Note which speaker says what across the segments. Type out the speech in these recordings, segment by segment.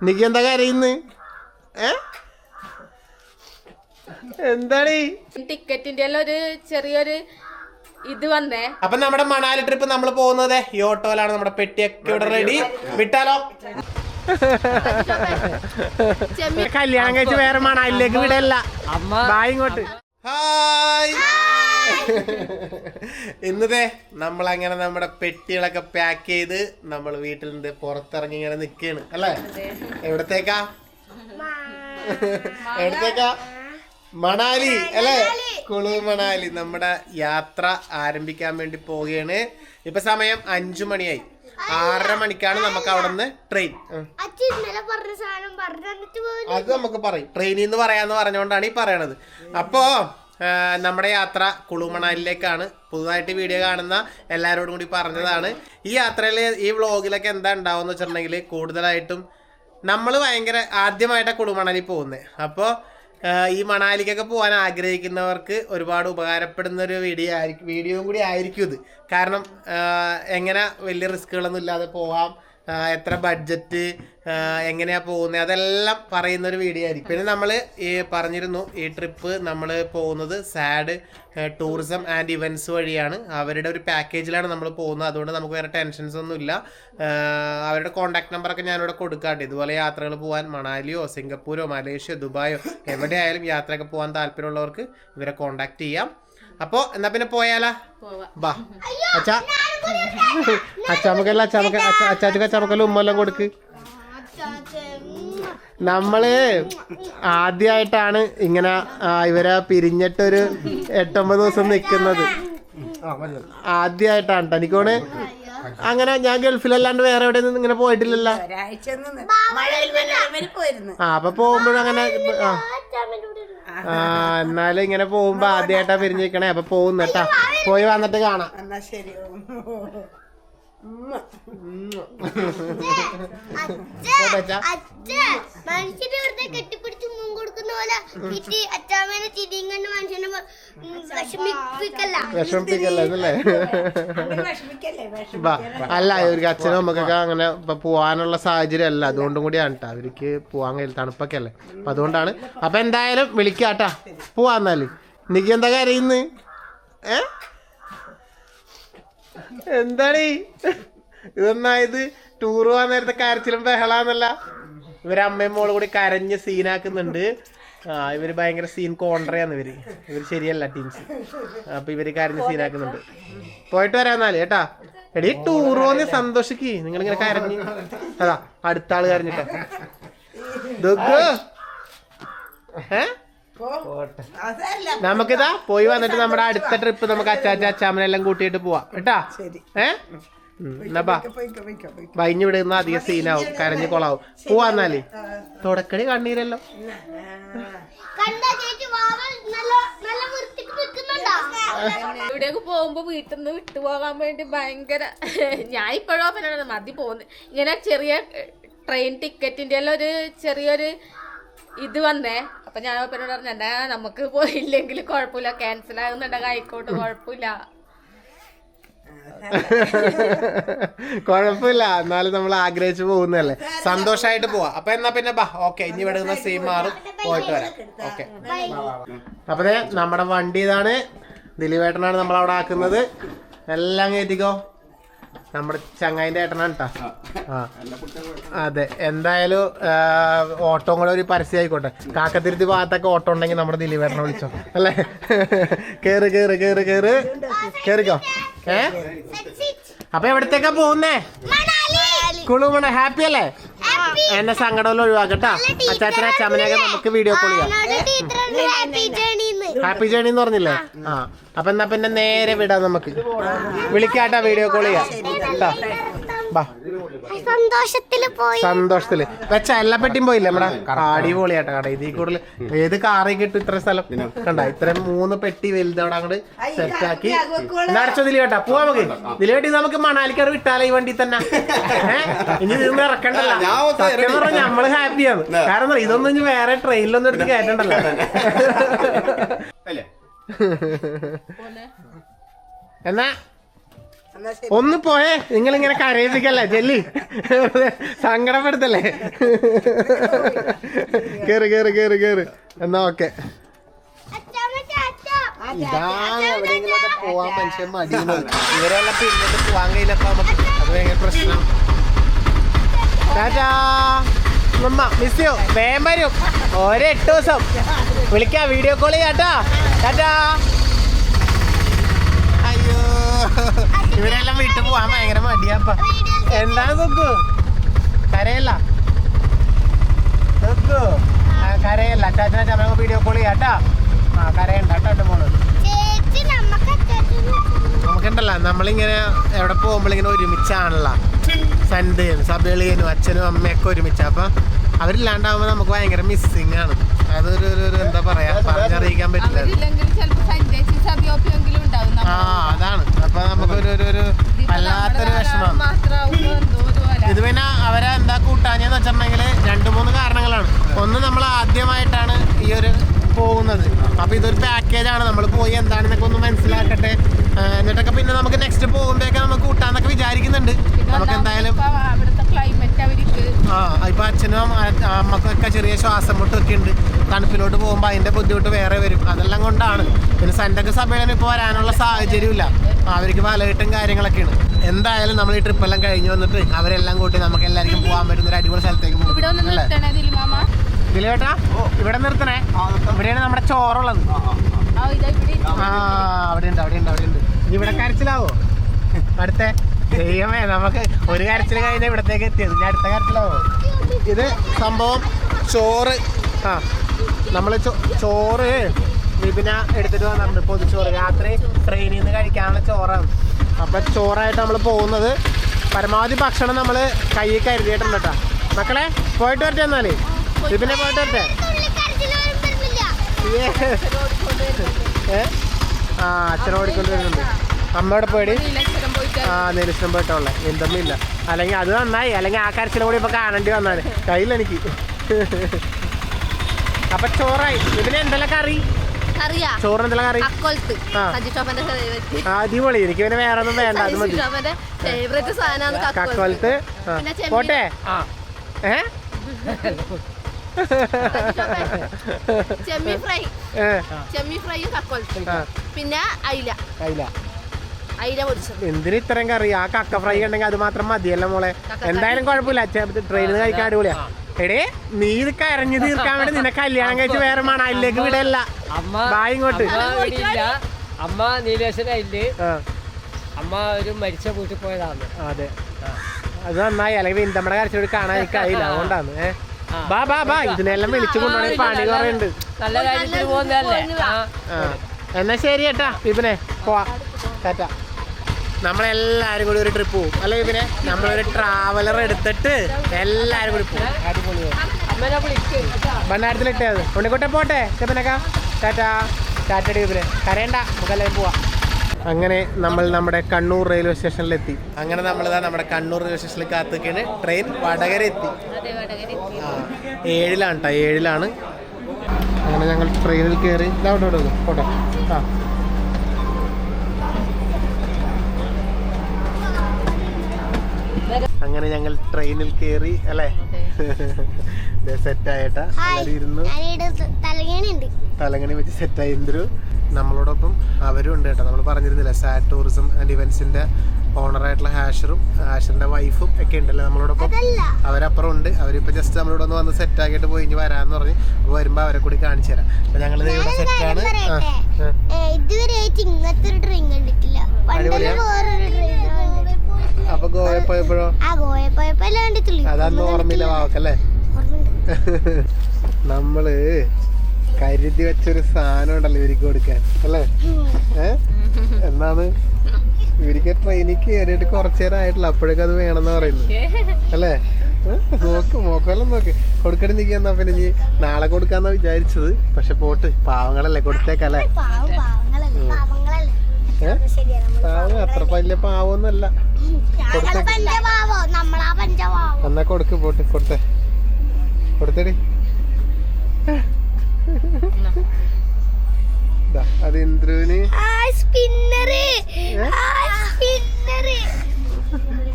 Speaker 1: നിക്ക് എന്താ കരയുന്ന് ഏ? എന്താണ്
Speaker 2: ടിക്കറ്റിന്റെ എല്ലാം ഒരു ചെറിയൊരു ഇത് വന്നേ.
Speaker 1: അപ്പൊ നമ്മുടെ മണാലി ട്രിപ്പ് നമ്മൾ പോകുന്നത് ഈ ഓട്ടോയിലാണ്. നമ്മുടെ പെട്ടിയൊക്കെ ഇവിടെ റെഡി വിട്ടാലോ? കല്യാണം കഴിച്ച് വേറെ മണാലിലേക്ക് വിടല്ല. ബായ് ഇങ്ങോട്ട്. ഹായ് ഇന്നതേ നമ്മൾ അങ്ങനെ നമ്മുടെ പെട്ടികളൊക്കെ പാക്ക് ചെയ്ത് നമ്മൾ വീട്ടിൽ നിന്ന് പുറത്തിറങ്ങി ഇങ്ങനെ നിൽക്കുകയാണ് അല്ലേ? എവിടത്തേക്കാ? എവിടത്തേക്കാ? മണാലി അല്ലേ? കുളു മണാലി. നമ്മുടെ യാത്ര ആരംഭിക്കാൻ വേണ്ടി പോവുകയാണ്. ഇപ്പൊ സമയം അഞ്ചു മണിയായി. ആറര മണിക്കാണ് നമുക്ക് അവിടെ നിന്ന് ട്രെയിൻ അത് നമുക്ക് പറയും. ട്രെയിനിന്ന് പറയാന്ന് പറഞ്ഞുകൊണ്ടാണ് ഈ പറയണത്. അപ്പോ നമ്മുടെ യാത്ര കുളുമണാലിലേക്കാണ്. പുതുതായിട്ട് വീഡിയോ കാണുന്ന എല്ലാവരോടും കൂടി പറഞ്ഞതാണ്. ഈ യാത്രയിൽ ഈ വ്ളോഗിലൊക്കെ എന്താ ഉണ്ടാവുമെന്ന് വെച്ചിട്ടുണ്ടെങ്കിൽ കൂടുതലായിട്ടും നമ്മൾ ഭയങ്കര ആദ്യമായിട്ടാണ് കുളുമണാലി പോകുന്നത് അപ്പോൾ ഈ മണാലിക്കൊക്കെ പോകാൻ ആഗ്രഹിക്കുന്നവർക്ക് ഒരുപാട് ഉപകാരപ്പെടുന്ന ഒരു വീഡിയോ ആയിരിക്കും വീഡിയോയും കൂടി ആയിരിക്കും ഇത്. കാരണം എങ്ങനെ വലിയ റിസ്ക്കുകളൊന്നും ഇല്ലാതെ പോകാം എത്ര ബഡ്ജറ്റ് എങ്ങനെയാ പോകുന്നത് അതെല്ലാം പറയുന്ന ഒരു വീഡിയോ ആയിരിക്കും. പിന്നെ നമ്മൾ ഈ പറഞ്ഞിരുന്നു ഈ ട്രിപ്പ് നമ്മൾ പോകുന്നത് സാഡ് ടൂറിസം ആൻഡ് ഇവന്റ്സ് വഴിയാണ്. അവരുടെ ഒരു പാക്കേജിലാണ് നമ്മൾ പോകുന്നത്. അതുകൊണ്ട് നമുക്ക് വേറെ ടെൻഷൻസ് ഒന്നും ഇല്ല. ആ, അവരുടെ കോൺടാക്ട് നമ്പറൊക്കെ ഞാനിവിടെ കൊടുക്കാണ്ട്. ഇതുപോലെ യാത്രകൾ പോകാൻ മണാലിയോ സിംഗപ്പൂരോ മലേഷ്യ ദുബായോ എവിടെയായാലും യാത്രയൊക്കെ പോകാൻ താല്പര്യമുള്ളവർക്ക് ഇവരെ കോൺടാക്ട് ചെയ്യാം. അപ്പോൾ എന്നാ പിന്നെ പോയാലാ?
Speaker 2: പോവാ.
Speaker 1: ബാ അച്ഛാ. അച്ചാമക്കല്ല അച്ചാമക്ക അച്ചാച്ചക്ക് അച്ചാമക്കല്ല ഉമ്മെല്ലാം കൊടുക്ക്. നമ്മൾ ആദ്യമായിട്ടാണ് ഇങ്ങനെ ഇവരെ പിരിഞ്ഞിട്ടൊരു എട്ടൊമ്പത് ദിവസം നിൽക്കുന്നത് ആദ്യമായിട്ടാണ് ട്ടോ. എനിക്കോണ് അങ്ങനെ ഞാൻ ഗൾഫിലല്ലാണ്ട് വേറെ എവിടെ നിന്ന് ഇങ്ങനെ പോയിട്ടില്ലല്ലോ.
Speaker 3: ഒരാഴ്ച നിന്ന് മഴയിൽ മനോരമയിൽ പോയിരുന്നു.
Speaker 1: ആ അപ്പൊ പോകുമ്പോഴും അങ്ങനെ ആ. ആ. എന്നാലും ഇങ്ങനെ പോകുമ്പോ ആദ്യമായിട്ടാ പിരിഞ്ഞിരിക്കണേ. അപ്പൊ പോകുന്നു കേട്ടാ. പോയി വന്നിട്ട് കാണാം.
Speaker 3: എന്നാ ശരി. ഉമ്മ.
Speaker 1: പോട്ടെ അച്ഛാ
Speaker 4: അച്ഛൻ മനുഷ്യനെ വെറുതെ കെട്ടിപ്പിടിച്ച് മുൻ കൊടുക്കുന്ന പോലെ കിട്ടി. അച്ചാമ്മേനെ ചിരിയും കണ്ട് മനുഷ്യനെ വിഷമിപ്പിക്കല്ല.
Speaker 1: വിഷമിപ്പിക്കല്ലേ അല്ല? ഇവർക്ക് അച്ഛനും അമ്മക്കൊക്കെ അങ്ങനെ പോവാനുള്ള സാഹചര്യം അല്ല അതുകൊണ്ടും കൂടിയാണ് കേട്ടോ അവർക്ക് പോവാൻ കഴിയില്ല തണുപ്പൊക്കെ അല്ലേ? അപ്പൊ അതുകൊണ്ടാണ്. അപ്പൊ എന്തായാലും വിളിക്കാട്ടാ. പോവാന്നാൽ നിക്ക് എന്താ കരയുന്ന് ഏ? എന്താണ് ഇതൊന്നായത്? ടൂർ പോകാൻ നേരത്തെ കരച്ചിലും ബഹളാന്നല്ല. ഇവരമ്മയും മോൾ കൂടി കരഞ്ഞ് സീനാക്കുന്നുണ്ട്. ആ ഇവർ ഭയങ്കര സീൻ കോൺട്രയാന്ന് ഇവർ. ഇവർ ശരിയല്ല ടീംസ് അപ്പൊ ഇവർ കരഞ്ഞ് സീനാക്കുന്നുണ്ട്. പോയിട്ട് വരാന്നാൽ കേട്ടാ? എടീ ടൂർ പോന്ന് സന്തോഷിക്ക്. നിങ്ങൾ ഇങ്ങനെ കരഞ്ഞ്. അതാ അടുത്ത ആൾ കരഞ്ഞിട്ടോ. ദുഃഖ ഏ?
Speaker 3: പോ. അതല്ല
Speaker 1: നമുക്കിതാ പോയി വന്നിട്ട് നമ്മുടെ അടുത്ത ട്രിപ്പ് നമുക്ക് അച്ചാച്ച അച്ചാമ്മനെല്ലാം കൂട്ടിയിട്ട് പോവാം. കേട്ടാ?
Speaker 3: ശരി.
Speaker 1: ഏ? ഉം, എന്നാ ബാ.
Speaker 3: പോയിക്കോ പോയിക്കോ പോയിക്കോ
Speaker 1: വൈഞ്ഞു വിടുന്ന അധികം സീനാവും കരഞ്ഞു കൊളാവും. പോവാന്നാലേ തുടക്കടി കണ്ണീരല്ലോ.
Speaker 2: ഇവിടേക്ക് പോകുമ്പോ വീട്ടിൽ നിന്ന് വിട്ടുപോകാൻ വേണ്ടി ഭയങ്കര ഞാൻ ഇപ്പോഴോ പിന്നെ മതി പോകുന്നത് ഇങ്ങനെ ചെറിയ ട്രെയിൻ ടിക്കറ്റിന്റെ എല്ലാം ഒരു ചെറിയൊരു ഇത് വന്നേ. അപ്പൊ ഞാൻ അപ്പനോട് പറഞ്ഞു എന്നാ നമുക്ക് പോയില്ലെങ്കിൽ കുഴപ്പമില്ല. ക്യാൻസൽ ആകുന്നുണ്ടെങ്കിൽ ആയിക്കോട്ടെ കുഴപ്പമില്ല.
Speaker 1: കുഴപ്പമില്ല. എന്നാലും നമ്മൾ ആഗ്രഹിച്ചു പോകുന്നല്ലേ സന്തോഷായിട്ട് പോവാ. അപ്പൊ എന്നാ പിന്നെ ബാ. ഓക്കെ ഇനി ഇവിടെ നിന്ന് സീൻ മാറും. പോയിട്ട് വരാം. ഓക്കെ. അപ്പൊ ദേ നമ്മുടെ വണ്ടി ഇതാണ്. ദിലീപേട്ടനാണ് നമ്മൾ അവിടെ ആക്കുന്നത്. എല്ലാം കയറ്റിക്കോ നമ്മുടെ ചങ്ങായിന്റെ ഏട്ടനാണ് കേട്ടാ ആ. അതെ എന്തായാലും ഓട്ടോ കൂടെ ഒരു പരസ്യം ആയിക്കോട്ടെ കാക്കത്തിരുത്തി ഭാഗത്തൊക്കെ ഓട്ടോ ഉണ്ടെങ്കിൽ നമ്മുടെ ദിലീപേട്ടനെ വിളിച്ചോ. അല്ലേ? കേറ് കേറ് കേറ് കേറ്. കേറിക്കോ? ഏ? അപ്പൊ എവിടത്തേക്കാ പോകുന്നേ? കുളുമണ ഹാപ്പി അല്ലേ? എന്നെ സങ്കടമെല്ലാം ഒഴിവാക്കട്ടാ അച്ചാച്ചനെ അച്ചാമ്മനെയൊക്കെ നമുക്ക് വീഡിയോ കോൾ ചെയ്യാം.
Speaker 4: ഹാപ്പി
Speaker 1: ജേണി എന്ന് പറഞ്ഞില്ലേ? ആ. അപ്പൊ എന്നാ പിന്നെ നേരെ വിടാം നമുക്ക്. വിളിക്കാട്ടാ വീഡിയോ കോൾ ചെയ്യാം. കേട്ടോ? സന്തോഷത്തിൽ വെച്ച എല്ലാ പെട്ടിയും പോയില്ലേ നമ്മുടെ? അടിപൊളിയാട്ടോ കട. ഇതിൽ കൂടുതൽ ഏത് കാറി കിട്ടും ഇത്ര സ്ഥലം. കണ്ട ഇത്രയും മൂന്ന് പെട്ടി വലുതവിടെ അങ്ങോട്ട് സെറ്റ് ആക്കി. നടച്ചോ ദിലി കേട്ടാ പോവാ നമുക്ക്. ദിലി കേട്ടി നമുക്ക് മണാലിക്കാർ വിട്ടാലേ ഈ വണ്ടി തന്നെ? ഇനി ഇതൊന്നും ഇറക്കണ്ടല്ലോ. സത്യം പറഞ്ഞാൽ നമ്മൾ ഹാപ്പിയാണ്. കാരണം ഇതൊന്നും ഇനി വേറെ ട്രെയിനിലൊന്നും എടുത്ത് കയറ്റണ്ടല്ലോ. എന്നാ? ഒന്ന് പോയേ. നിങ്ങൾ ഇങ്ങനെ കരയിപ്പിക്കല്ലേ? ജെല്ലി. സങ്കടപ്പെടുത്തല്ലേ? കേറി കേറി കേറി കേറി. എന്നാ ഓക്കെ. ഇതാണ് എവിടെയെങ്കിലൊക്കെ പോവാൻ മനുഷ്യൻ മടിയുന്നത് ഇവരെല്ലാം പിന്നിട്ട് പോവാൻ കഴിയില്ലപ്പോ നമുക്ക്. അത് ഭയങ്കര പ്രശ്നം. ഉമ്മ മിസ് യു. വേഗം വരും. ഒരു എട്ട് ദിവസം. വിളിക്കാം വീഡിയോ കോൾ ചെയ്യാട്ടാ ടാറ്റാ അയ്യോ. ഇവരെല്ലാം വീട്ടിൽ പോവാൻ ഭയങ്കര മടിയാപ്പ എന്താണ് നോക്കൂ കരയല്ല. നോക്കൂ ആ, കരയല്ല. ചാച്ചന ചാ വീഡിയോ കോൾ ചെയ്യാട്ടാ ആ കരയണ്ട കേട്ടോ
Speaker 4: മോൾ
Speaker 1: നമുക്കുണ്ടല്ലോ. നമ്മളിങ്ങനെ എവിടെ പോകുമ്പോഴിങ്ങനെ ഒരുമിച്ചാണല്ലോ. സന്ധ്യയും സബേളിയനും അച്ഛനും അമ്മയൊക്കെ ഒരുമിച്ച്. അപ്പൊ അവരില്ലാണ്ടാവുമ്പോ നമുക്ക് ഭയങ്കര മിസ്സിങ് ആണ്. അതൊരു ഒരു- എന്താ പറയാ പറഞ്ഞറിയിക്കാൻ പറ്റില്ല. ആ അതാണ്. അപ്പൊ നമുക്ക് ഒരു ഒരു വല്ലാത്തൊരു വിഷമമാണ് ഇത് പിന്നെ അവരെ എന്താ കൂട്ടാഞ്ഞെന്ന് വെച്ചിട്ടുണ്ടെങ്കിൽ രണ്ട് മൂന്ന് കാരണങ്ങളാണ്. ഒന്ന് നമ്മൾ ആദ്യമായിട്ടാണ് ഈ ഒരു പോകുന്നത്. അപ്പൊ ഇതൊരു പാക്കേജാണ് നമ്മൾ പോയി എന്താണെന്നൊക്കെ ഒന്ന് മനസ്സിലാക്കട്ടെ. എന്നിട്ടൊക്കെ പിന്നെ നമുക്ക് നെക്സ്റ്റ് പോകുമ്പോഴൊക്കെ നമുക്ക് കൂട്ടാന്നൊക്കെ വിചാരിക്കുന്നുണ്ട്. നമുക്ക് എന്തായാലും
Speaker 2: അവിടുത്തെ ക്ലൈമറ്റ് അവർക്ക്
Speaker 1: ആ ഇപ്പൊ അച്ഛനും അമ്മക്കൊക്കെ ചെറിയ ശ്വാസം മുട്ടൊക്കെ ഉണ്ട്. തണുപ്പിലോട്ട് പോകുമ്പോൾ അതിന്റെ ബുദ്ധിമുട്ട് വേറെ വരും. അതെല്ലാം കൊണ്ടാണ്. പിന്നെ സന്റക്ക് സമ്മേളനം ഇപ്പോൾ വരാനുള്ള സാഹചര്യം ഇല്ല അവർക്ക് പലയിട്ടും കാര്യങ്ങളൊക്കെയാണ്. എന്തായാലും നമ്മൾ ഈ ട്രിപ്പ് എല്ലാം കഴിഞ്ഞു വന്നിട്ട് അവരെല്ലാം കൂട്ടി നമുക്ക് എല്ലാവർക്കും പോകാൻ പറ്റുന്ന ഒരു അടിപൊളി സ്ഥലത്തേക്ക് പോകും. അല്ലേ?
Speaker 2: നിർത്തണേ ദിലു മാമ
Speaker 1: ഇവിടെ നിർത്തണേ. ഇവിടെയാണ് നമ്മുടെ ചോറുള്ളത്. അവിടെ ഉണ്ട് അവിടെ ഉണ്ട് അവിടെ ഉണ്ട് ഇവിടെ കരച്ചിലാവോ? അടുത്ത. ദൈവമേ നമുക്ക് ഒരു കരച്ചിൽ കഴിഞ്ഞ ഇവിടത്തേക്ക് എത്തിയത്. ഞാൻ അടുത്ത കരച്ചിലാവോ? ഇത് സംഭവം ചോറ്. ആ നമ്മൾ ചോറ് വിപിന എടുത്തിട്ട് വന്നിട്ടുണ്ട്. പൊതുച്ചോറ്. രാത്രി ട്രെയിനിൽ നിന്ന് കഴിക്കാനുള്ള ചോറാണ്. അപ്പം ചോറായിട്ട് നമ്മൾ പോകുന്നത് പരമാവധി ഭക്ഷണം നമ്മൾ കയ്യിൽ കരുതിയിട്ടുണ്ട് കേട്ടോ. മക്കളെ പോയിട്ട് വരട്ടെ എന്നാൽ. വിപിനെ പോയിട്ട് വരട്ടെ? ആ അച്ഛനെ ഓടിക്കൊണ്ട് വരുന്നുണ്ട് അമ്മയുടെ പേടി ആ നിരീക്ഷണം പോയിട്ടുള്ള. എന്തൊന്നുമില്ല. അല്ലെങ്കിൽ അത് നന്നായി. അല്ലെങ്കിൽ ആ കരച്ചിലും കൂടി ഇപ്പൊ കാണേണ്ടി വന്നാണ് കയ്യില്ല എനിക്ക്. അപ്പൊ ചോറായി. ഇതിന് എന്തെല്ലാം കറി? ചോറിന് എന്തെല്ലാം കറി? അടിപൊളി. എനിക്ക് പിന്നെ വേറെ ഒന്നും വേണ്ട. അത് മതി. കക്കോലത്ത്. പോട്ടെ. ഏ?
Speaker 2: ചെമ്മീൻ ഫ്രൈ. ഫ്രൈയും കക്കൊലത്തും
Speaker 1: ആ.
Speaker 2: പിന്നെ അയില. അയില.
Speaker 1: എന്തിന് ഇത്രയും കറി? ആ കക്ക ഫ്രൈ ഉണ്ടെങ്കിൽ അത് മാത്രം മതിയല്ലോ മോളെ. എന്തായാലും കുഴപ്പമില്ല. ട്രെയിനിൽ കഴിക്കാൻ അടിപൊളിയാ. എടേ നീ ഇത് കരഞ്ഞു തീർക്കാൻ വേണ്ടി നിന്നെ കല്യാണം കഴിച്ച് വേറെ മണാലിലേക്ക് വിടല്ല. ബായ് ഇങ്ങോട്ട്.
Speaker 5: അമ്മ നീലേശ്വരയില്ലേ അമ്മ ഒരു മരിച്ച വീട്ടിൽ പോയതാണ്
Speaker 1: അതെ. അത് നന്നായി. അല്ലെങ്കിൽ നമ്മുടെ കരച്ചോട് കാണാൻ കഴിയില്ല. അതുകൊണ്ടാണ് ഏ? ബാ ബാ ബാ ഇതിനെല്ലാം വിളിച്ചു കൊണ്ടുപോയി പണി കുറയുണ്ട്
Speaker 5: നല്ല പോകുന്നതല്ലേ
Speaker 1: എന്നാ ശരി ഏട്ടാ ഇവനെ പോവാ ടാറ്റ നമ്മളെല്ലാരും കൂടി ഒരു ട്രിപ്പ് പോകും അല്ലെ ഇവനെ നമ്മളൊരു ട്രാവലർ എടുത്തിട്ട് എല്ലാരും കൂടി പോകും
Speaker 5: വിളിക്കും
Speaker 1: ഭണ്ണാരത്തിലിട്ടേ അത് ഉണ്ണിക്കുട്ടെ പോട്ടെ ചെപ്പനക്ക ടാറ്റാ ടാറ്റടി ഡീപിൽ കരയണ്ട നമുക്കെല്ലാവരും പോവാം അങ്ങനെ നമ്മൾ നമ്മുടെ കണ്ണൂർ റെയിൽവേ സ്റ്റേഷനിലെത്തി അങ്ങനെ നമ്മളിതാ നമ്മുടെ കണ്ണൂർ റെയിൽവേ സ്റ്റേഷനിൽ കാത്തുക്കാണ് ട്രെയിൻ വടകര എത്തി ആ ഏഴിലാണ് കേട്ടോ ഏഴിലാണ്. അങ്ങനെ ഞങ്ങൾ ട്രെയിനിൽ കയറി ഇതാ അവിടെ ഇവിടെ പോട്ടെ. ആ. അങ്ങനെ ഞങ്ങൾ ട്രെയിനിൽ കയറി അല്ലേ? സെറ്റായിട്ടാ ഇരുന്നു. തലങ്ങണി വെച്ച് സെറ്റായി എന്തൊരു നമ്മളോടൊപ്പം അവരും ഉണ്ട് കേട്ടോ. നമ്മൾ പറഞ്ഞിരുന്നില്ല സാറ്റ് ടൂറിസം ആൻഡ് ഇവന്റ്സിന്റെ ഓണറായിട്ടുള്ള ഹാഷറും ഹാഷറിന്റെ വൈഫും ഒക്കെ ഉണ്ടല്ലോ നമ്മളോടൊപ്പം? അവരപ്പുറം ഉണ്ട്. അവരിപ്പോ ജസ്റ്റ് നമ്മളോട് ഒന്ന് വന്ന് സെറ്റ് ആക്കിയിട്ട് പോയി ഇനി വരാന്ന് പറഞ്ഞ് അപ്പൊ വരുമ്പോ അവരെ കൂടി കാണിച്ചു തരാം. അപ്പൊ ഞങ്ങൾ ഇവിടെ സെറ്റ് ആണ്. ആ, ആ.
Speaker 4: ഏ, ഇതുവരെയായിട്ട് ഇങ്ങനത്തെ ഒരു ട്രെയിൻ കണ്ടിട്ടില്ല.
Speaker 1: അടിപൊളിയാ?
Speaker 4: പണ്ടൊരു വേറൊരു ട്രെയിൻ
Speaker 1: അപ്പൊ ഗോവ പോയപ്പോഴോ? അതൊന്നും ഓർമ്മയില്ല വാക്കല്ലേ
Speaker 4: ഓർമ്മയുണ്ട്.
Speaker 1: നമ്മൾ കരുതി വെച്ചൊരു സാധനം ഉണ്ടല്ലോ ഇവർക്ക് കൊടുക്കാൻ അല്ലേ? ഏ? എന്നാണ്? ഇവർക്ക് ട്രെയിനിൽ കയറിയിട്ട് കുറച്ചു നേരം ആയിട്ടില്ല. അപ്പോഴേക്കും അത് വേണമെന്ന് പറയുന്നു അല്ലേ? നോക്ക് മോക്കോലം നോക്ക്. കൊടുക്കണ നിൽക്കുന്ന പിന്നെ ഇനി നാളെ കൊടുക്കാന്നാ വിചാരിച്ചത്. പക്ഷെ പോട്ട് പാവങ്ങളല്ലേ കൊടുത്തേക്കല്ലേ?
Speaker 4: പാവം
Speaker 1: അത്ര വലിയ
Speaker 4: പാവൊന്നല്ല
Speaker 1: എന്നാ കൊടുക്ക് പോട്ട് കൊടുത്തേ. കൊടുത്തേടി. അത് ഇന്ദ്രുവിന്.
Speaker 4: സ്പിന്നർ സ്പിന്നർ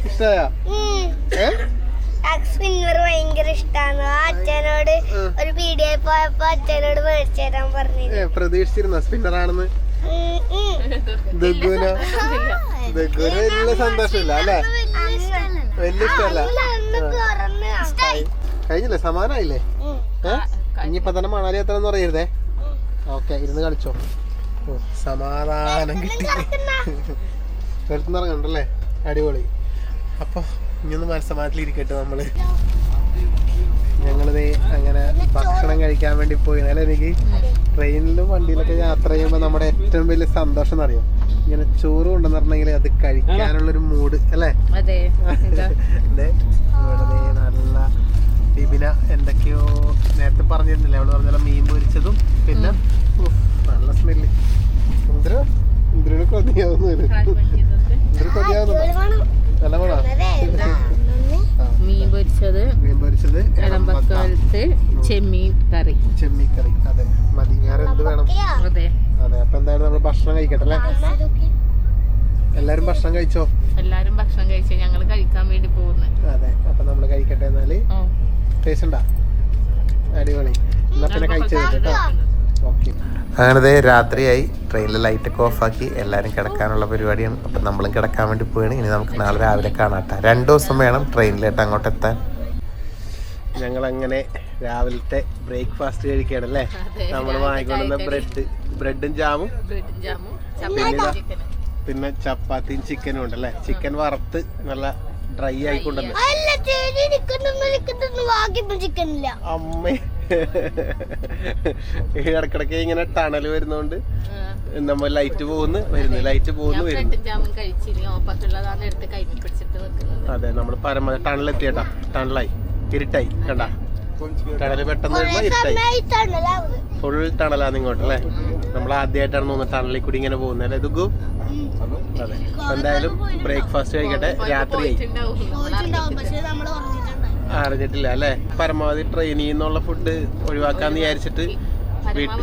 Speaker 1: ഇഷ്ടമായ ഏ?
Speaker 4: സ്പിന്നർ ഭയങ്കര ഇഷ്ടാണ് അച്ഛനോട് ഒരു പോയപ്പോ അച്ഛനോട് മേടിച്ചു തരാൻ പറഞ്ഞു
Speaker 1: പ്രതീക്ഷിച്ചിരുന്ന? സ്പിന്നർ ആണെന്ന്? ദഗുന? ദഗുന വലിയ സന്തോഷമില്ല അല്ലേ? വലിയ ഇഷ്ടമല്ല. കഴിഞ്ഞില്ലേ? സമാനായില്ലേ? ഏ? ഇനിയിപ്പൊ തന്നെ മണാലി എത്തണമെന്ന് പറയരുതേ. ഓക്കെ ഇരുന്ന് കളിച്ചോ. സമാധാനം കിട്ടി. എടുത്തുനിന്നിറങ്ങണ്ടല്ലേ അടിപൊളി. അപ്പൊ ഇനിയൊന്ന് മനസ്സമാനത്തിൽ ഇരിക്കട്ടെ നമ്മൾ. ഞങ്ങളിത് അങ്ങനെ ഭക്ഷണം കഴിക്കാൻ വേണ്ടി പോയി അല്ലെ എനിക്ക് ട്രെയിനിലും വണ്ടിയിലൊക്കെ യാത്ര ചെയ്യുമ്പോൾ നമ്മുടെ ഏറ്റവും വലിയ സന്തോഷം എന്നറിയാം? ഇങ്ങനെ ചോറ് കൊണ്ടുവന്നിട്ടുണ്ടെങ്കിൽ അത് കഴിക്കാനുള്ളൊരു മൂഡ് അല്ലേ?
Speaker 2: അതെ
Speaker 1: ദേ, ഇവിടെ ദേ നല്ല ബിബിന എന്തൊക്കെയോ നേരത്തെ പറഞ്ഞിരുന്നില്ല. അവൾ പറഞ്ഞാലും മീൻ പൊരിച്ചതും പിന്നെ ഉഫ്, നല്ല സ്മെല്ല് എന്തിനാ എന്തിനാണ് കൊതിയാവുന്നത് എന്തിനു കൊതിയാവുന്നുണ്ടോ? നല്ല മണോ?
Speaker 2: മീൻ പൊരിച്ചത്
Speaker 1: മീൻ പൊരിച്ചത് ഇളമ്പക്ക,
Speaker 2: ഇളമ്പക്കാലത്ത് ചെമ്മീൻ കറി.
Speaker 1: ചെമ്മീക്കറി അതെ. മതി വേറെ എന്ത് വേണം?
Speaker 2: അതെ.
Speaker 1: അതെ. അപ്പൊ എന്തായാലും നമ്മൾ ഭക്ഷണം കഴിക്കട്ടെ അല്ലേ? എല്ലാരും ഭക്ഷണം കഴിച്ചോ?
Speaker 2: എല്ലാരും ഭക്ഷണം കഴിച്ചോ ഞങ്ങൾ കഴിക്കാൻ വേണ്ടി പോകുന്നു
Speaker 1: അതെ. അപ്പൊ നമ്മൾ കഴിക്കട്ടെ എന്നാൽ? ടേസ്റ്റ് ഉണ്ടാ? അടിപൊളി. എന്നാ പിന്നെ കഴിച്ചു കേട്ടോ. ഓക്കെ. അങ്ങനെ രാത്രിയായി. ട്രെയിനിലെ ലൈറ്റൊക്കെ ഓഫാക്കി എല്ലാവരും കിടക്കാനുള്ള പരിപാടിയാണ്. അപ്പം നമ്മളും കിടക്കാൻ വേണ്ടി പോവുകയാണ് ഇനി നമുക്ക് നാളെ രാവിലെ കാണാട്ടെ. രണ്ട് ദിവസം വേണം ട്രെയിനിലായിട്ട് അങ്ങോട്ട് എത്താൻ. ഞങ്ങളങ്ങനെ രാവിലത്തെ ബ്രേക്ക്ഫാസ്റ്റ് കഴിക്കുകയാണ് അല്ലേ നമ്മൾ വാങ്ങിക്കൊണ്ടുവന്ന ബ്രെഡ് ബ്രെഡും ജാമും. പിന്നെ ചപ്പാത്തിയും ചിക്കനും ഉണ്ടല്ലേ? ചിക്കൻ വറുത്ത് നല്ല ഡ്രൈ ആയി. കൊണ്ടുവന്ന്
Speaker 4: അല്ല ചേച്ചി നിൽക്കുന്നു നിൽക്കുന്നു ബാക്കിയൊന്നും ചിക്കനില്ല
Speaker 1: അമ്മേ. ഇടക്കിടക്ക് ഇങ്ങനെ ടണൽ വരുന്നോണ്ട് നമ്മൾ ലൈറ്റ് പോകുന്നു വരുന്നു ലൈറ്റ് പോകുന്നു വരുന്നു. അതെ നമ്മൾ പരമാവധി ടണലെത്തിയട്ടാ. ടണലായി. ഇരുട്ടായി. കണ്ട? ടണൽ പെട്ടെന്ന് ഫുൾ ടണലാന്ന് ഇങ്ങോട്ട് അല്ലേ? നമ്മൾ ആദ്യമായിട്ടാണ് തോന്നുന്നത് ടണലിൽ കൂടി ഇങ്ങനെ പോകുന്നത് അല്ലേ ദുഗു? അതെ. എന്തായാലും ബ്രേക്ക്ഫാസ്റ്റ് കഴിക്കട്ടെ
Speaker 4: രാത്രി
Speaker 1: അറിഞ്ഞിട്ടില്ല അല്ലേ? പരമാവധി ട്രെയിനിൽ നിന്നുള്ള ഫുഡ് ഒഴിവാക്കാന്ന് വിചാരിച്ചിട്ട് വീട്ടിൽ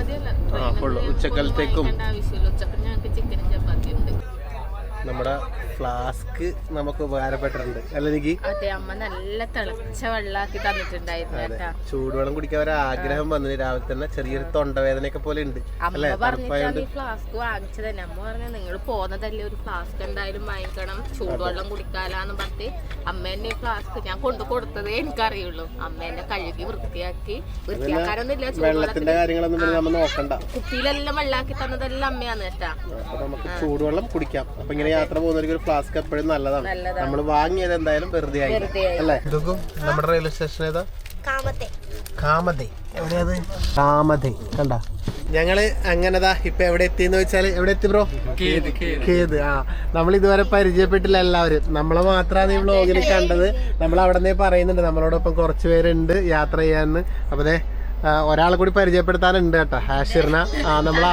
Speaker 1: ആ ഫുള്ള് ഉച്ചക്കലത്തേക്കും നമ്മുടെ ഉച്ചയ്ക്ക് ഫ്ലാസ്ക് നമുക്ക് ഉപകാരപ്പെട്ടിട്ടുണ്ട്. അല്ല എനിക്ക്
Speaker 2: അതെ അമ്മ നല്ല തിളച്ച വെള്ളാക്കി തന്നിട്ടുണ്ടായിരുന്നു
Speaker 1: ചൂടുവെള്ളം കുടിക്കാൻ ഒരു ആഗ്രഹം വന്നു രാവിലെ തന്നെ ചെറിയൊരു തൊണ്ടവേദനയൊക്കെ പോലെ ഉണ്ട്. അല്ലെ?
Speaker 2: അമ്മ പറഞ്ഞിട്ടാണ് ഈ ഫ്ലാസ്ക് വാങ്ങിച്ചത് തന്നെ അമ്മ പറഞ്ഞു നിങ്ങൾ പോന്നതല്ലേ ഒരു ഫ്ലാസ്ക് എന്തായാലും വാങ്ങിക്കണം. ചൂടുവെള്ളം കുടിക്കാലാന്ന് പറഞ്ഞിട്ട് അമ്മ എന്നെ ഈ ഫ്ലാസ്ക് ഞാൻ കൊണ്ടു കൊടുത്തതേ എനിക്കറിയുള്ളൂ. അമ്മ എന്നെ കഴുകി വൃത്തിയാക്കി. വൃത്തിയാക്കാനൊന്നും ഇല്ല
Speaker 1: വെള്ളത്തിന്റെ കാര്യങ്ങളൊന്നും നമ്മൾ നോക്കണ്ട.
Speaker 2: കുപ്പിയിലെല്ലാം വെള്ളാക്കി തന്നതെല്ലാം അമ്മയാണ് കേട്ടാ.
Speaker 1: നമുക്ക് ചൂടുവെള്ളം കുടിക്കാം. അപ്പൊ ഇങ്ങനെ യാത്ര പോകുന്നവർക്ക് ഒരു ഫ്ലാസ്ക് എപ്പോഴും നല്ലതാണ്. നമ്മൾ വാങ്ങിയത് എന്തായാലും വെറുതെ ആയി. അല്ലേ? ഇതൊക്കെ നമ്മുടെ റെയിൽവേ സ്റ്റേഷൻ ഏതാ?
Speaker 4: കാമത്തെ.
Speaker 1: കാമതേ. എവിടെയത്? കാമതേ. കണ്ട? ഞങ്ങൾ അങ്ങനെതാ ഇപ്പൊ എവിടെ എത്തിന്ന് വെച്ചാൽ എവിടെ എത്തി ബ്രോ? കേത് ആ നമ്മൾ ഇതുവരെ പരിചയപ്പെട്ടില്ല എല്ലാവരും. നമ്മളെ മാത്രമാണ് ഈ വ്ളോഗിൽ കണ്ടത്. നമ്മൾ അവിടെ നിന്നേ പറയുന്നുണ്ട്. നമ്മളോടൊപ്പം കുറച്ച് പേരുണ്ട് യാത്ര ചെയ്യാന്ന്. അപ്പൊ ഒരാളെ കൂടി പരിചയപ്പെടുത്താനുണ്ട് കേട്ടോ. ഹാഷിറിന. നമ്മൾ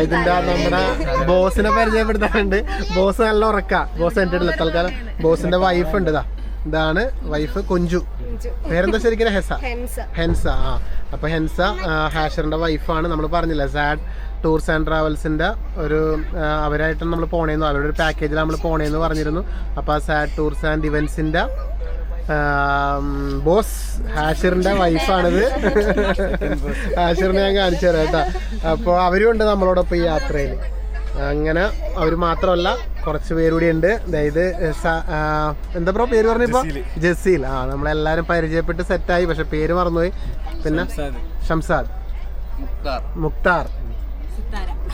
Speaker 1: ഇതിന്റെ നമ്മുടെ ബോസിനെ പരിചയപ്പെടുത്താനുണ്ട്. ബോസ് നല്ല ഉറക്ക. ബോസ് എന്റെ അടുത്തില്ല തൽക്കാലം ബോസിന്റെ വൈഫ് ഉണ്ട് ഇതാ. ഇതാണ് വൈഫ് കൊഞ്ചു. പേരെന്താ ശരിക്കും ഹെസ ഹെൻസ. ആ. അപ്പൊ ഹെൻസ ഹാഷറിന്റെ വൈഫാണ് നമ്മൾ പറഞ്ഞില്ല സാഡ് ടൂർസ് ആൻഡ് ട്രാവൽസിന്റെ ഒരു അവരായിട്ടാണ് നമ്മൾ പോണേന്നു. അവരുടെ ഒരു പാക്കേജിൽ നമ്മൾ പോണേന്ന് പറഞ്ഞിരുന്നു. അപ്പൊ ആ സാഡ് ടൂർസ് ആൻഡ് ഇവന്റ്സിന്റെ ബോസ് ഹാഷിറിന്റെ വൈഫാണിത്. ഹാഷിറിനെ ഞാൻ കാണിച്ചു തരാം കേട്ടോ. അപ്പോൾ അവരും ഉണ്ട് നമ്മളോടൊപ്പം ഈ യാത്രയിൽ അങ്ങനെ അവർ മാത്രമല്ല കുറച്ച് പേരുകൂടി ഉണ്ട്. അതായത് എന്താ ബ്രോ പേര് പറഞ്ഞിപ്പോ ജസീൽ. ആ നമ്മളെല്ലാരും പരിചയപ്പെട്ട് സെറ്റായി പക്ഷെ പേര് മറന്നുപോയി. പിന്നെ ഷംസാദ്. മുക്താർ.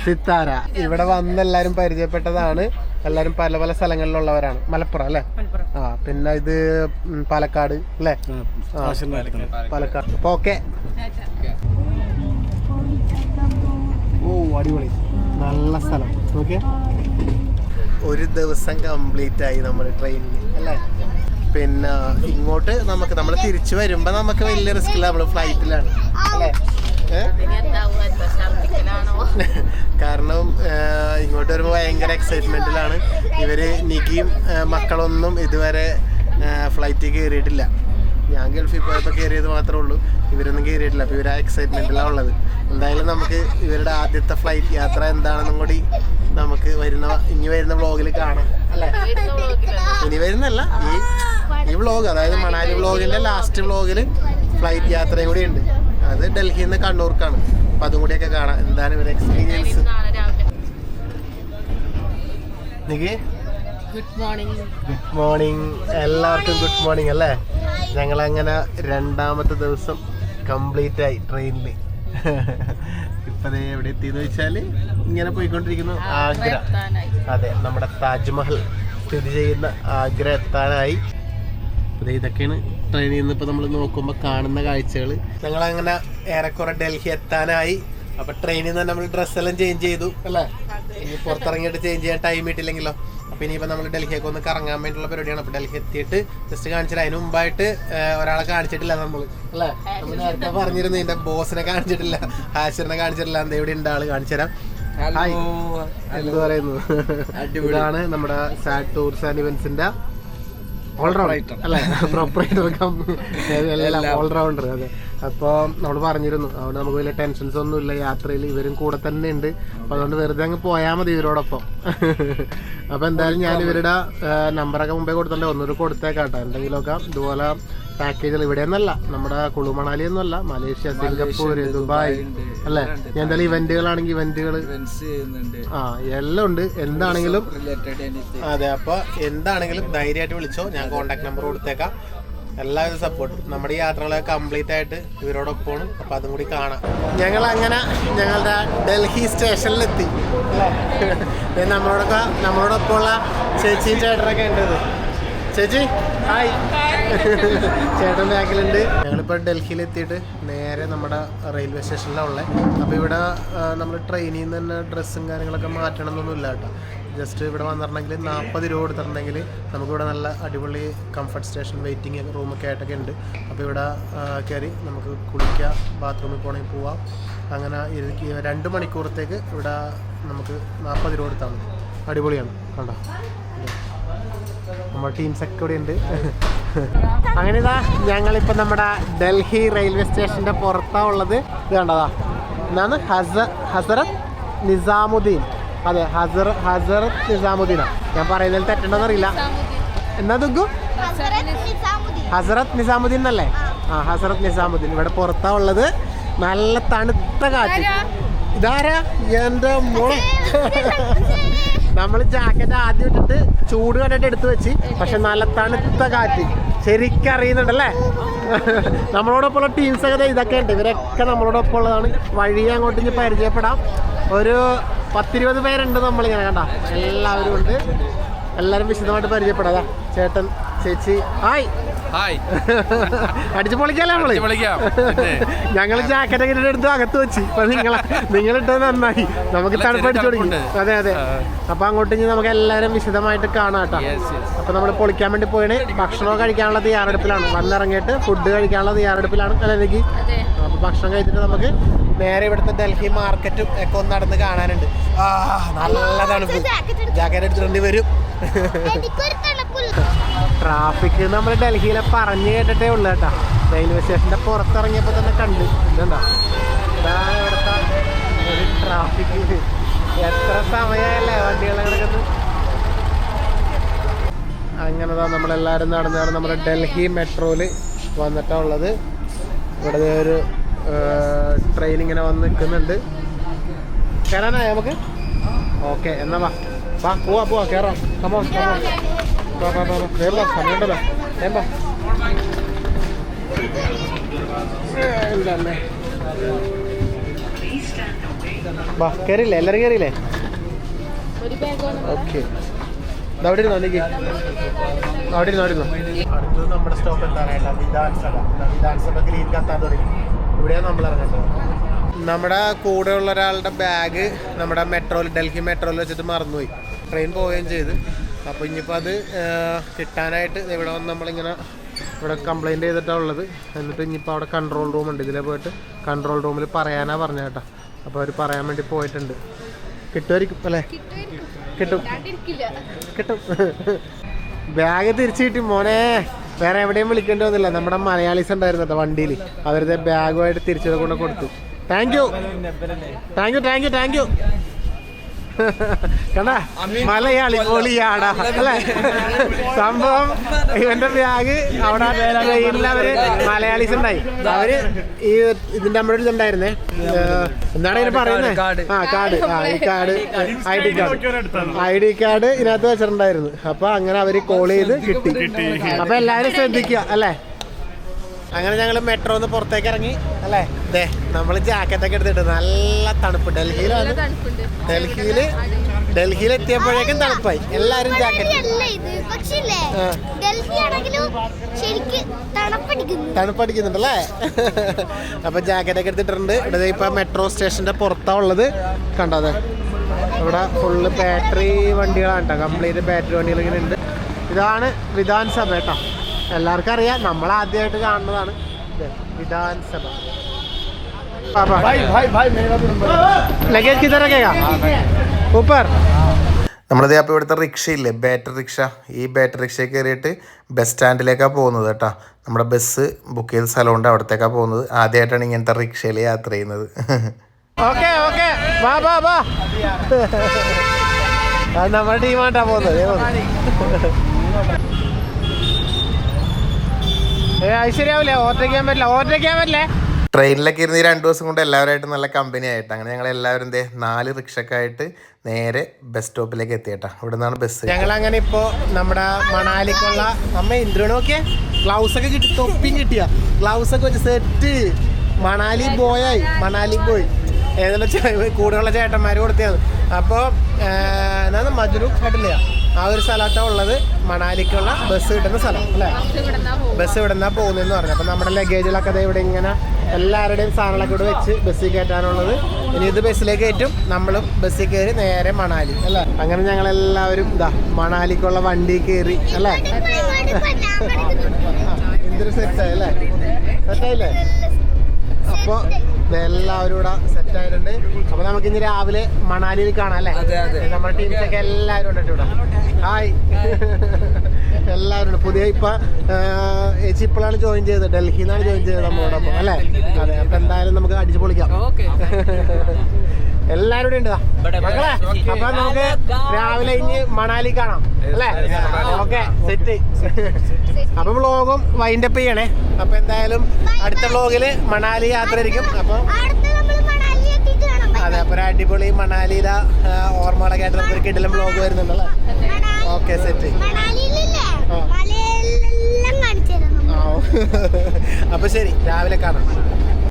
Speaker 1: സിത്താര. ഇവിടെ വന്ന് എല്ലാരും പരിചയപ്പെട്ടതാണ്. എല്ലാരും പല പല സ്ഥലങ്ങളിലുള്ളവരാണ്. മലപ്പുറം അല്ലെ? ആ പിന്നെ ഇത് പാലക്കാട് അല്ലെ? പാലക്കാട് അപ്പൊ ഓക്കെ. ഓ അടിപൊളി. നല്ല സ്ഥലം. ഓക്കെ. ഒരു ദിവസം കംപ്ലീറ്റ് ആയി നമ്മൾ ട്രെയിനിങ് അല്ലേ? പിന്നെ ഇങ്ങോട്ട് നമുക്ക് നമ്മൾ തിരിച്ചു വരുമ്പോ നമുക്ക് വലിയ റിസ്ക് ഇല്ല. നമ്മൾ ഫ്ലൈറ്റിലാണ് അല്ലേ? കാരണം ഇങ്ങോട്ട് വരുമ്പോൾ ഭയങ്കര എക്സൈറ്റ്മെന്റിലാണ് ഇവർ നികിയും മക്കളൊന്നും ഇതുവരെ ഫ്ലൈറ്റിൽ കയറിയിട്ടില്ല ഞാൻ ഗൾഫിൽ പോയപ്പോൾ കയറിയത് മാത്രമേ ഉള്ളൂ. ഇവരൊന്നും കയറിയിട്ടില്ല അപ്പോൾ ഇവർ ആ എക്സൈറ്റ്മെന്റിലാണ് ഉള്ളത്. എന്തായാലും നമുക്ക് ഇവരുടെ ആദ്യത്തെ ഫ്ലൈറ്റ് യാത്ര എന്താണെന്നും കൂടി നമുക്ക് വരുന്ന ഇനി വരുന്ന വ്ളോഗിൽ കാണാം. അല്ലേ? ഇനി വരുന്നല്ല ഈ ഈ വ്ളോഗ് അതായത് മണാലി വ്ളോഗിന്റെ ലാസ്റ്റ് വ്ളോഗിൽ ഫ്ലൈറ്റ് യാത്രയും കൂടി ഉണ്ട്. അത് ഡൽഹിയിൽ നിന്ന് കണ്ണൂർക്കാണ്. അപ്പൊ അതും കൂടിയൊക്കെ കാണാം. എന്താണ് ഇവരുടെ എക്സ്പീരിയൻസ് നിക്ക്?
Speaker 2: ഗുഡ് മോർണിംഗ്
Speaker 1: ഗുഡ് മോർണിംഗ് എല്ലാവർക്കും ഗുഡ് മോർണിംഗ് അല്ലേ? ഞങ്ങൾ അങ്ങനെ രണ്ടാമത്തെ ദിവസം കംപ്ലീറ്റ് ആയി ട്രെയിനിൽ ഇപ്പൊ ദേ എവിടെ എത്തിയെന്ന് വെച്ചാൽ ഇങ്ങനെ പോയിക്കൊണ്ടിരിക്കുന്നു ആഗ്ര. അതെ നമ്മുടെ താജ്മഹൽ സ്ഥിതി ചെയ്യുന്ന ആഗ്ര എത്താനായി. ഇതൊക്കെയാണ് ട്രെയിനിൽ നിന്ന് ഇപ്പൊ നമ്മൾ നോക്കുമ്പോൾ കാണുന്ന കാഴ്ചകൾ ഞങ്ങൾ അങ്ങനെ ഏറെക്കുറെ ഡൽഹി എത്താനായി. അപ്പൊ ട്രെയിനിൽ നിന്ന് നമ്മൾ ഡ്രസ്സെല്ലാം ചേഞ്ച് ചെയ്തു അല്ലേ? ഇനി പുറത്തിറങ്ങിയിട്ട് ചേഞ്ച് ചെയ്യാൻ ടൈം കിട്ടില്ലെങ്കിലോ അപ്പൊ ഇനിയിപ്പോ നമ്മൾ ഡൽഹിയൊക്കെ ഒന്ന് കറങ്ങാൻ വേണ്ടിയുള്ള പരിപാടിയാണ്. അപ്പൊ ഡൽഹി എത്തിയിട്ട് ജസ്റ്റ് കാണിച്ചിട്ട് അതിന് മുമ്പായിട്ട് ഒരാളെ കാണിച്ചിട്ടില്ല നമ്മൾ അല്ലേ? നമ്മൾ നേരത്തെ പറഞ്ഞിരുന്നു എന്റെ ബോസിനെ കാണിച്ചിട്ടില്ല ഹാഷിറിനെ കാണിച്ചിട്ടില്ല. എന്താ ഇവിടെ ഉണ്ട് ആൾ കാണിച്ചുതരാം എന്ത് പറയുന്നു? അടിപൊളിയാണ് നമ്മുടെ സാഡ് ടൂർസ് ആൻഡ് ഇവന്റ്സിന്റെ ഓൾറൗണ്ടർ അല്ലെ? പ്രൊപ്പറേറ്റർ എല്ലാം. ഓൾറൗണ്ടർ അതെ. അപ്പോൾ നമ്മൾ പറഞ്ഞിരുന്നു അതുകൊണ്ട് നമുക്ക് വലിയ ടെൻഷൻസ് ഒന്നും ഇല്ല യാത്രയിൽ ഇവരും കൂടെ തന്നെ ഉണ്ട്. അപ്പൊ അതുകൊണ്ട് വെറുതെ അങ്ങ് പോയാൽ മതി ഇവരോടൊപ്പം. അപ്പൊ എന്തായാലും ഞാൻ ഇവരുടെ നമ്പറൊക്കെ മുമ്പേ കൊടുത്തല്ലോ ഒന്നുകൂടി കൊടുത്തേക്കാട്ടോ എന്തെങ്കിലുമൊക്കെ ഇതുപോലെ പാക്കേജുകൾ ഇവിടെ നിന്നല്ല നമ്മുടെ കുളു മണാലി എന്നല്ല മലേഷ്യ സിംഗപ്പൂർ ദുബായ് അല്ലെ? എന്തായാലും ഇവന്റുകളാണെങ്കിൽ ഇവന്റുകൾ ആ എല്ലാം ഉണ്ട്. എന്താണെങ്കിലും അതെ അപ്പൊ എന്താണെങ്കിലും ധൈര്യമായിട്ട് വിളിച്ചോ. ഞാൻ കോണ്ടാക്ട് നമ്പർ കൊടുത്തേക്കാം. എല്ലാവരും സപ്പോർട്ട് നമ്മുടെ ഈ യാത്രകളൊക്കെ കംപ്ലീറ്റ് ആയിട്ട് ഇവരോടൊപ്പമാണ്. അപ്പൊ അതും കൂടി കാണാം. ഞങ്ങൾ അങ്ങനെ ഞങ്ങളുടെ ഡൽഹി സ്റ്റേഷനിലെത്തി. നമ്മളോടൊക്കെ നമ്മളോടൊപ്പമുള്ള ചേച്ചിയും ചേട്ടനൊക്കെ ഉണ്ട്. ചേച്ചി ഹായ് ചേട്ടൻ ബാക്കിലുണ്ട്. ഞങ്ങളിപ്പോൾ ഡൽഹിയിൽ എത്തിയിട്ട് നേരെ നമ്മുടെ റെയിൽവേ സ്റ്റേഷനിലാണ് ഉള്ളത് അപ്പോൾ ഇവിടെ നമ്മൾ ട്രെയിനിൽ നിന്ന് തന്നെ ഡ്രസ്സും കാര്യങ്ങളൊക്കെ മാറ്റണം എന്നൊന്നുമില്ല കേട്ടോ. ജസ്റ്റ് ഇവിടെ വന്നിട്ടുണ്ടെങ്കിൽ നാൽപ്പത് രൂപ കൊടുത്തിട്ടുണ്ടെങ്കിൽ നമുക്കിവിടെ നല്ല അടിപൊളി കംഫർട്ട് സ്റ്റേഷൻ വെയിറ്റിംഗ് റൂമൊക്കെ ആയിട്ടൊക്കെ ഉണ്ട്. അപ്പോൾ ഇവിടെ കയറി നമുക്ക് കുളിക്കുക ബാത്റൂമിൽ പോകണമെങ്കിൽ പോവാം. അങ്ങനെ രണ്ട് മണിക്കൂറത്തേക്ക് ഇവിടെ നമുക്ക് നാൽപ്പത് രൂപ കൊടുത്താൽ മതി. അടിപൊളിയാണ് കണ്ടോ? നമ്മുടെ ടീംസൊക്കെ ഇവിടെ ഉണ്ട്. അങ്ങനെ ഇതാ ഞങ്ങളിപ്പോൾ നമ്മുടെ ഡൽഹി റെയിൽവേ സ്റ്റേഷന്റെ പുറത്താണ് ഉള്ളത്. ഇത് കണ്ടതാ എന്നാണ് ഹസ ഹസറത്ത് നിസാമുദ്ദീൻ. അതെ ഹസർ ഹസറത്ത് നിസാമുദ്ദീനാണ് ഞാൻ പറയുന്നതിൽ തെറ്റണ്ടെന്ന് അറിയില്ല. എന്നാ ദുഗു ഹസറത്ത് നിസാമുദ്ദീൻ. എന്നല്ലേ? ആ. ഹസറത്ത് നിസാമുദ്ദീൻ. ഇവിടെ പുറത്താണ് ഉള്ളത്. നല്ല തണുത്ത കാറ്റ്. ഇതാരാ? എന്റെ മോളെ നമ്മൾ ജാക്കറ്റ് ആദ്യം ഇട്ടിട്ട് ചൂട് കണ്ടിട്ട് എടുത്തു വെച്ച്. പക്ഷെ നല്ല തണുത്ത കാറ്റ്. ശരിക്കും അറിയുന്നുണ്ടല്ലേ? നമ്മളോടൊപ്പമുള്ള ടീംസ് ഒക്കെ ഇതൊക്കെ ഉണ്ട്. ഇവരൊക്കെ നമ്മളോടൊപ്പം ഉള്ളതാണ്. വഴി അങ്ങോട്ട് ഇനി പരിചയപ്പെടാം. ഒരു പത്തിരുപത് പേരുണ്ട് നമ്മളിങ്ങനെ കണ്ട. എല്ലാവരും ഉണ്ട്. എല്ലാവരും വിശദമായിട്ട് പരിചയപ്പെടാതാ ചേട്ടൻ ചേച്ചി. ഹായ്.
Speaker 6: ഹായ്.
Speaker 1: അടിച്ചു
Speaker 6: പൊളിക്കാലോ നമ്മൾ?
Speaker 1: ഞങ്ങൾ ജാക്കറ്റ് അങ്ങനെ എടുത്ത് അകത്ത് വെച്ച്. അപ്പൊ നിങ്ങളെ നിങ്ങളിട്ടത് നന്നായി. നമുക്ക്
Speaker 6: തണുപ്പടിച്ചു
Speaker 1: തുടങ്ങി. അതെ അതെ. അപ്പൊ അങ്ങോട്ട് ഇനി നമുക്ക് എല്ലാവരും വിശദമായിട്ട്
Speaker 6: കാണാട്ടോ.
Speaker 1: അപ്പൊ നമ്മൾ പൊളിക്കാൻ വേണ്ടി പോയണേ. ഭക്ഷണം കഴിക്കാനുള്ള തയ്യാറെടുപ്പിലാണ്. വന്നിറങ്ങിയിട്ട് ഫുഡ് കഴിക്കാനുള്ള തയ്യാറെടുപ്പിലാണ്.
Speaker 2: അല്ലെങ്കിൽ
Speaker 1: അപ്പൊ ഭക്ഷണം കഴിച്ചിട്ട് നമുക്ക് നേരെ ഇവിടുത്തെ ഡൽഹി മാർക്കറ്റും ഒക്കെ ഒന്ന് നടന്ന് കാണാനുണ്ട്. ആ നല്ല തണുപ്പ്. ജാക്കറ്റ് എടുത്തിട്ടുണ്ട് വരും. ട്രാഫിക് നമ്മൾ ഡൽഹിയിലെ പറഞ്ഞു കേട്ടിട്ടേ ഉള്ളു കേട്ടാ. റെയിൽവേ സ്റ്റേഷന്റെ പുറത്തിറങ്ങിയപ്പോ തന്നെ കണ്ടു. ഇതെന്താ? ട്രാഫിക്. എത്ര സമയമല്ലേ വണ്ടികൾ കിടക്കുന്നത്? അങ്ങനെതാ നമ്മളെല്ലാവരും നടന്ന് നടന്ന് നമ്മുടെ ഡൽഹി മെട്രോയിൽ വന്നിട്ടാ ഉള്ളത്. ഇവിടെ ഒരു ട്രെയിൻ ഇങ്ങനെ വന്ന് നിൽക്കുന്നുണ്ട്. കയറാനായ നമുക്ക്? ഓക്കെ എന്നാ വാ. വാ പോവാ പോവാ കമോ Vamos, വാ വാ വാ വാ. വേഗം വാ സമയമുണ്ടല്ലോ. വേഗം വാ. ഇല്ലല്ലേ വാ കയറിയില്ലേ എല്ലാവരും കയറിയില്ലേ ഓക്കെ അവിടെ ഇരുന്നോ അല്ലെങ്കിൽ അവിടെ ഇരുന്നോ അവിടെ ഇരുന്നോ. അടുത്തത് നമ്മുടെ സ്റ്റോപ്പ് എന്താണ് വിധാൻസഭ. വിധാൻസഭ ഗ്രീൻ കത്താൻ തുടങ്ങി. ഇവിടെയാണ് നമ്മൾ ഇറങ്ങേണ്ടത്. നമ്മുടെ കൂടെയുള്ള ഒരാളുടെ ബാഗ് നമ്മുടെ മെട്രോയിൽ ഡൽഹി മെട്രോയിൽ വെച്ചിട്ട് മറന്നുപോയി. ട്രെയിൻ പോവുകയും ചെയ്ത്. അപ്പോൾ ഇനിയിപ്പോൾ അത് കിട്ടാനായിട്ട് ഇവിടെ വന്ന് നമ്മളിങ്ങനെ ഇവിടെ കംപ്ലയിന്റ് ചെയ്തിട്ടാണ് ഉള്ളത്. എന്നിട്ട് ഇനിയിപ്പോൾ അവിടെ കൺട്രോൾ റൂം ഉണ്ട്. ഇതിലെ പോയിട്ട് കൺട്രോൾ റൂമിൽ പറയാനാ പറഞ്ഞ കേട്ടോ. അപ്പോൾ അവർ പറയാൻ വേണ്ടി പോയിട്ടുണ്ട്. കിട്ടുമായിരിക്കും അല്ലേ? കിട്ടും. കിട്ടും. ബാഗ് തിരിച്ചു കിട്ടി മോനെ. വേറെ എവിടെയും വിളിക്കേണ്ടി വന്നില്ല. നമ്മുടെ മലയാളീസ് ഉണ്ടായിരുന്നു കേട്ടോ വണ്ടിയിൽ അവരുടെ ബാഗുമായിട്ട് തിരിച്ചത് കൊണ്ട് കൊടുത്തു. Thank you thank you thank you thank you കണ്ടാ? മലയാളി പൊളിയാടാ അല്ലെ? സംഭവം ഇവന്റെ ബാഗ് അവിടെ ട്രെയിനിൽ അവർ മലയാളീസ് ഉണ്ടായി. അവർ ഈ ഇതിന്റെ നമ്മുടെ ഇതുണ്ടായിരുന്നേ എന്താണ് ഇതിന് പറയുന്നത് ആ കാർഡ്. ആ ഈ card I D card. I D card ഇതിനകത്ത് വെച്ചിട്ടുണ്ടായിരുന്നു. അപ്പൊ അങ്ങനെ അവർ കോൾ ചെയ്ത് കിട്ടി. അപ്പൊ എല്ലാരും ശ്രദ്ധിക്കുക അല്ലേ? അങ്ങനെ ഞങ്ങൾ മെട്രോന്ന് പുറത്തേക്ക് ഇറങ്ങി അല്ലേ? ദേ നമ്മൾ ജാക്കറ്റ് ഒക്കെ എടുത്തിട്ട് നല്ല തണുപ്പ്. ഡൽഹിയിലാണ്
Speaker 2: വന്നു
Speaker 1: ഡൽഹിയിൽ ഡൽഹിയിൽ എത്തിയപ്പോഴേക്കും തണുപ്പായി. എല്ലാരും ജാക്കറ്റ്. തണുപ്പടിക്കുന്നുണ്ടല്ലേ? അപ്പൊ ജാക്കറ്റ് ഒക്കെ എടുത്തിട്ടുണ്ട്. ഇവിടെ ഇപ്പൊ മെട്രോ സ്റ്റേഷന്റെ പുറത്താ ഉള്ളത്. കണ്ടോ അതെ? ഇവിടെ ഫുള്ള് ബാറ്ററി വണ്ടികളാണ് കേട്ടോ. കംപ്ലീറ്റ് ബാറ്ററി വണ്ടികൾ ഇങ്ങനെ ഉണ്ട്. ഇതാണ് വിധാൻസഭ കേട്ടോ. എല്ലാവർക്കും അറിയാം. നമ്മൾ ആദ്യമായിട്ട് കാണുന്നതാണ് വിധാനസഭ. ലഗേജ് കിധർ ഊപ്പർ നമ്മളത് അപ്പോൾ ഇവിടുത്തെ റിക്ഷയില്ലേ? Battery rickshaw. ഈ ബാറ്ററി റിക്ഷയിൽ കയറിയിട്ട് ബസ് സ്റ്റാൻഡിലേക്കാണ് പോകുന്നത് കേട്ടോ. നമ്മുടെ ബസ് ബുക്ക് ചെയ്ത സ്ഥലമുണ്ട് അവിടത്തേക്കാണ് പോകുന്നത്. ആദ്യമായിട്ടാണ് ഇങ്ങനത്തെ റിക്ഷയിൽ യാത്ര ചെയ്യുന്നത്. ഓക്കെ ഓക്കെ വാ വാ വാ. നമ്മുടെ ടീമാണ്ടാ പോകുന്നത്. അത് ശരിയാവില്ലേ. ഓവർടേക്കാൻ പറ്റില്ല. ഓവർടേക്കാൻ പറ്റില്ലേ. ട്രെയിനിലൊക്കെ ഇരുന്ന് രണ്ടു ദിവസം കൊണ്ട് എല്ലാവരുമായിട്ട് നല്ല കമ്പനി ആയിട്ട്. അങ്ങനെ ഞങ്ങൾ എല്ലാവരും ദേ നാല് റിക്ഷക്കായിട്ട് നേരെ ബസ് സ്റ്റോപ്പിലേക്ക് എത്തിയട്ടാ. ഇവിടെ നിന്നാണ് ബസ് ഞങ്ങൾ അങ്ങനെ ഇപ്പോ നമ്മുടെ മണാലിക്കുള്ള അമ്മ ഇന്ദ്രനോക്കെ ഗ്ലൗസ് ഒക്കെ കിട്ടി തൊപ്പിയും കിട്ടിയ. ഗ്ലൗസ് ഒക്കെ വെച്ച് സെറ്റ് മണാലി ബോയായി മണാലി ബോയ് ചായ കൂടെയുള്ള ചേട്ടന്മാർ കൊടുത്തത്. അപ്പോൾ എന്താണ് മജുരു കേട്ടില്ല. ആ ഒരു സ്ഥലത്താണ് ഉള്ളത്. മണാലിക്കുള്ള ബസ് കിട്ടുന്ന സ്ഥലം അല്ലേ? ബസ് ഇവിടുന്നാ പോകുന്നതെന്ന് പറഞ്ഞു. അപ്പം നമ്മുടെ ലഗേജിലൊക്കെ ദേ ഇവിടെ ഇങ്ങനെ എല്ലാവരുടെയും സാധനങ്ങളൊക്കെ ഇവിടെ വെച്ച് ബസ്സിൽ കയറ്റാനുള്ളത്. ഇനി ഇത് ബസ്സിലേക്ക് കയറ്റും. നമ്മളും ബസ്സിൽ കയറി നേരെ മണാലി അല്ലേ? അങ്ങനെ ഞങ്ങൾ എല്ലാവരും ഇതാ മണാലിക്കുള്ള വണ്ടി കയറി അല്ലേ? എന്തൊരു സെറ്റായി അല്ലേ? സെറ്റായില്ലേ അപ്പൊ ദേ എല്ലാവരും ഇവിടെ സെറ്റ് ആയിട്ടുണ്ട്. അപ്പൊ നമുക്ക് ഇന്ന് രാവിലെ മണാലിയിൽ കാണാം അല്ലേ? നമ്മുടെ ടീംസ് ഒക്കെ എല്ലാവരും ഉണ്ട് ഇവിടെ? ഹായ് എല്ലാവരും ഉണ്ട്. പുതിയ ഇപ്പൊ ചേച്ചി ഇപ്പോഴാണ് ജോയിൻ ചെയ്തത്. ഡൽഹിയിൽ നിന്നാണ് ജോയിൻ ചെയ്തത് നമ്മളോടൊപ്പം അല്ലേ? അതെ അപ്പൊ എന്തായാലും നമുക്ക് അടിച്ചു പൊളിക്കാം. എല്ലാവരും ഉണ്ട്. മക്കളെ അപ്പൊ നമുക്ക് രാവിലെ ഇനി മണാലി കാണാം അല്ലേ? Okay set. അപ്പൊ വ്ളോഗും വൈൻഡപ്പ് ചെയ്യണേ. അപ്പൊ എന്തായാലും അടുത്ത വ്ളോഗിൽ മണാലി യാത്ര ആയിരിക്കും അപ്പൊ
Speaker 4: നമ്മൾ മണാലി എത്തിയിട്ട് കാണാം.
Speaker 1: അതെ അപ്പൊ അടിപൊളി മണാലിയിലെ ഓർമ്മകളൊക്കെ ആയിട്ട് നമുക്കൊരു കിടിലം വ്ളോഗ് വരുന്നുണ്ടല്ലേ ഓക്കെ സെറ്റ്. അപ്പൊ ശരി രാവിലെ കാണാം.